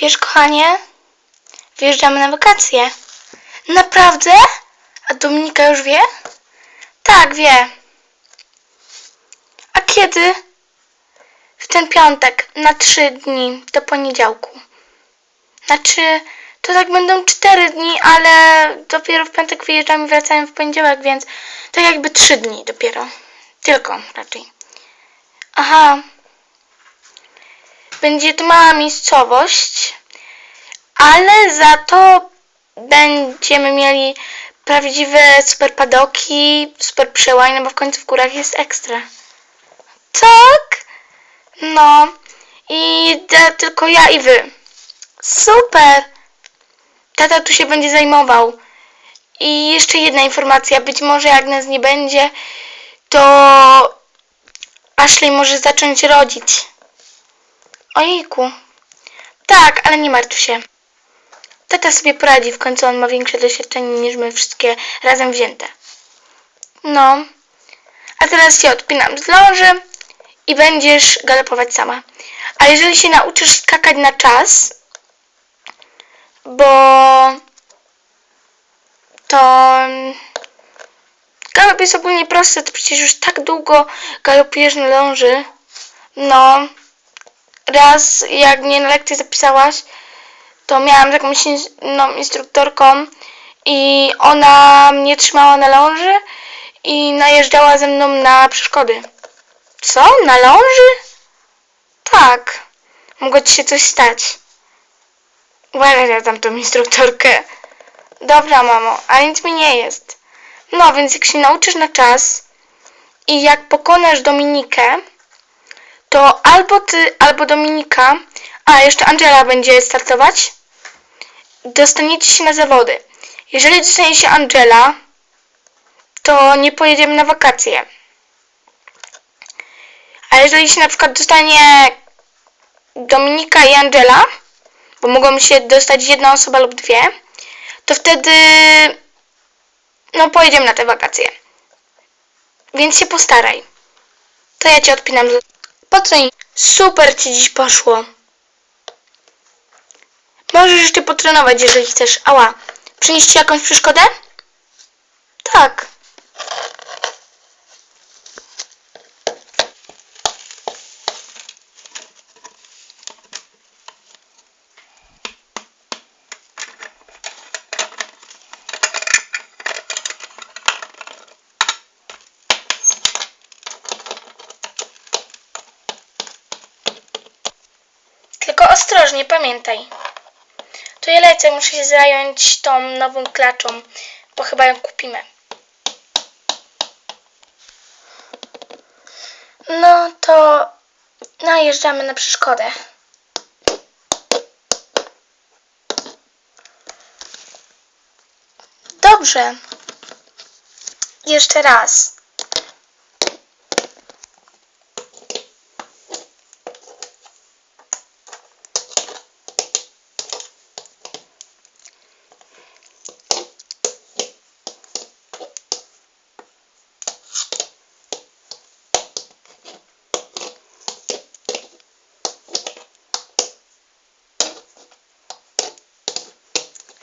Wiesz, kochanie, wyjeżdżamy na wakacje. Naprawdę? A Dominika już wie? Tak, wie. A kiedy? W ten piątek, na trzy dni, do poniedziałku. Znaczy, to tak będą cztery dni, ale dopiero w piątek wyjeżdżamy i wracamy w poniedziałek, więc to jakby trzy dni dopiero. Tylko raczej. Aha. Będzie to mała miejscowość, ale za to będziemy mieli prawdziwe super padoki, super przełajne, bo w końcu w górach jest ekstra. Tak? No. I da, tylko ja i wy. Super! Tata tu się będzie zajmował. I jeszcze jedna informacja. Być może jak nas nie będzie, to Ashley może zacząć rodzić. Ojejku. Tak, ale nie martw się. Tata sobie poradzi, w końcu on ma większe doświadczenie niż my wszystkie razem wzięte. No. A teraz się odpinam z loży i będziesz galopować sama. A jeżeli się nauczysz skakać na czas, bo to galop jest ogólnie prosty, to przecież już tak długo galopujesz na ląży. No, raz jak mnie na lekcję zapisałaś, to miałam jakąś ins- no, instruktorką i ona mnie trzymała na ląży i najeżdżała ze mną na przeszkody. Co? Na ląży? Tak. Mogło ci się coś stać. Uważaj na tamtą instruktorkę. Dobra, mamo, ale nic mi nie jest. No, więc jak się nauczysz na czas i jak pokonasz Dominikę, to albo ty, albo Dominika, a jeszcze Angela będzie startować, dostaniecie się na zawody. Jeżeli dostanie się Angela, to nie pojedziemy na wakacje. A jeżeli się na przykład dostanie Dominika i Angela, bo mogą się dostać jedna osoba lub dwie, to wtedy no pojedziemy na te wakacje. Więc się postaraj. To ja cię odpinam. Potreń. Super ci dziś poszło. Możesz jeszcze potrenować, jeżeli chcesz. Ała. Przynieść ci jakąś przeszkodę? Tak. Tylko ostrożnie, pamiętaj. To ja lecę, muszę się zająć tą nową klaczą, bo chyba ją kupimy. No to najeżdżamy na przeszkodę. Dobrze. Jeszcze raz.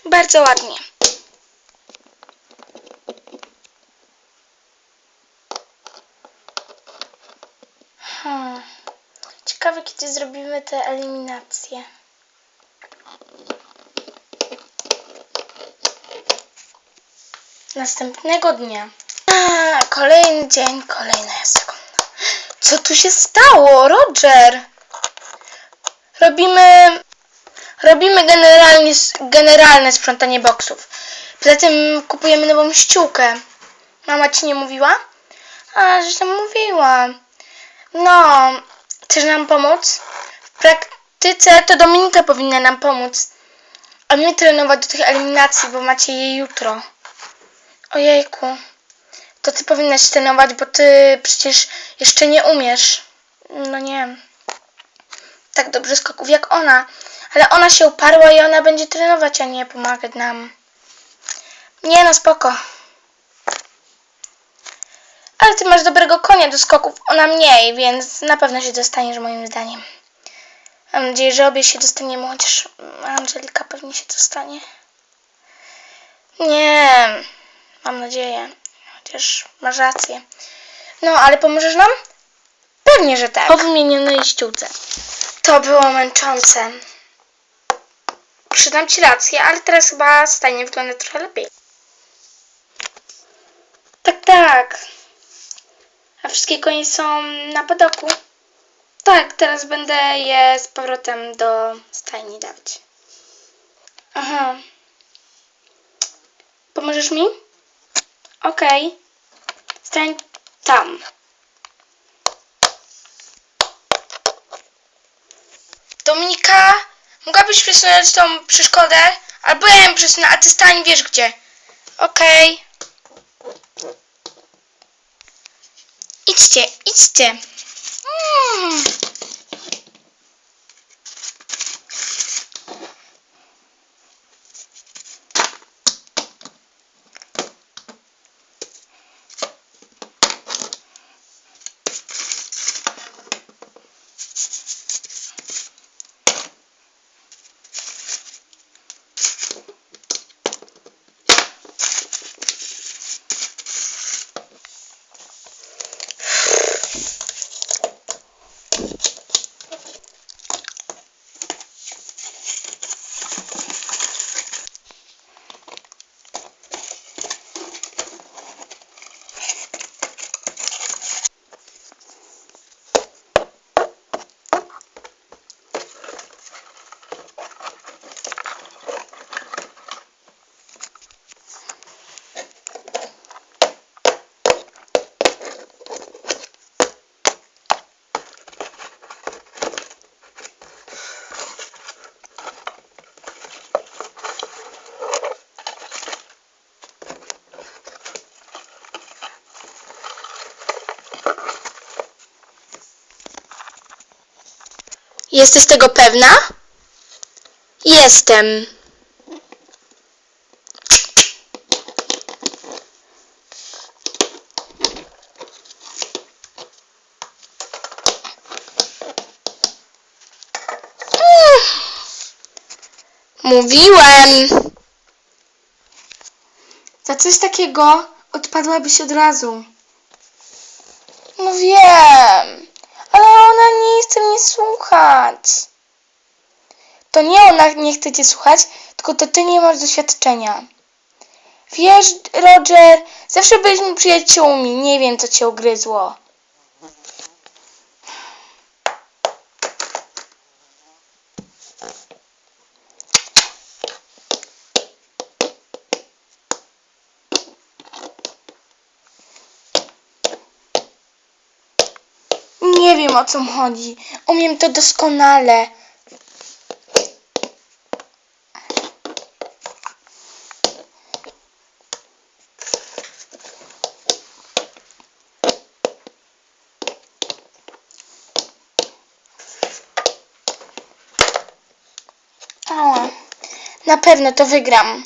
Bardzo ładnie. Hmm. Ciekawe, kiedy zrobimy te eliminacje. Następnego dnia. A, kolejny dzień, kolejna sekunda. Co tu się stało, Roger? Robimy Robimy generalnie, generalne sprzątanie boksów. Poza tym kupujemy nową ściółkę. Mama ci nie mówiła? A, że tam mówiła. No, chcesz nam pomóc? W praktyce to Dominika powinna nam pomóc. A nie trenować do tych eliminacji, bo macie je jutro. Ojejku. To ty powinnaś trenować, bo ty przecież jeszcze nie umiesz. No nie. Tak dobrze skoków jak ona. Ale ona się uparła i ona będzie trenować, a nie pomagać nam. Nie no, spoko. Ale ty masz dobrego konia do skoków, ona mniej, więc na pewno się dostaniesz moim zdaniem. Mam nadzieję, że obie się dostaniemy, chociaż Angelika pewnie się dostanie. Nie, mam nadzieję. Chociaż masz rację. No, ale pomożesz nam? Pewnie, że tak. Po wymienionej ściółce. To było męczące. Przydam ci rację, ale teraz chyba stanie wygląda trochę lepiej. Tak, tak. A wszystkie konie są na padoku? Tak, teraz będę je z powrotem do stajni dawać. Aha. Pomożesz mi? Okej. Stań tam. Dominika, przesunąć tą przeszkodę? Albo ja ją przesunę, a ty stań wiesz gdzie. Okej. Idźcie, idźcie. Mm. Jesteś tego pewna? Jestem. Mówiłem. Za coś takiego odpadłabyś od razu. No wiem, ona nie chce mnie słuchać. To nie ona nie chce cię słuchać, tylko to ty nie masz doświadczenia. Wiesz, Roger, zawsze byliśmy przyjaciółmi, nie wiem co cię ugryzło. Nie wiem o co chodzi. Umiem to doskonale. Na pewno to wygram.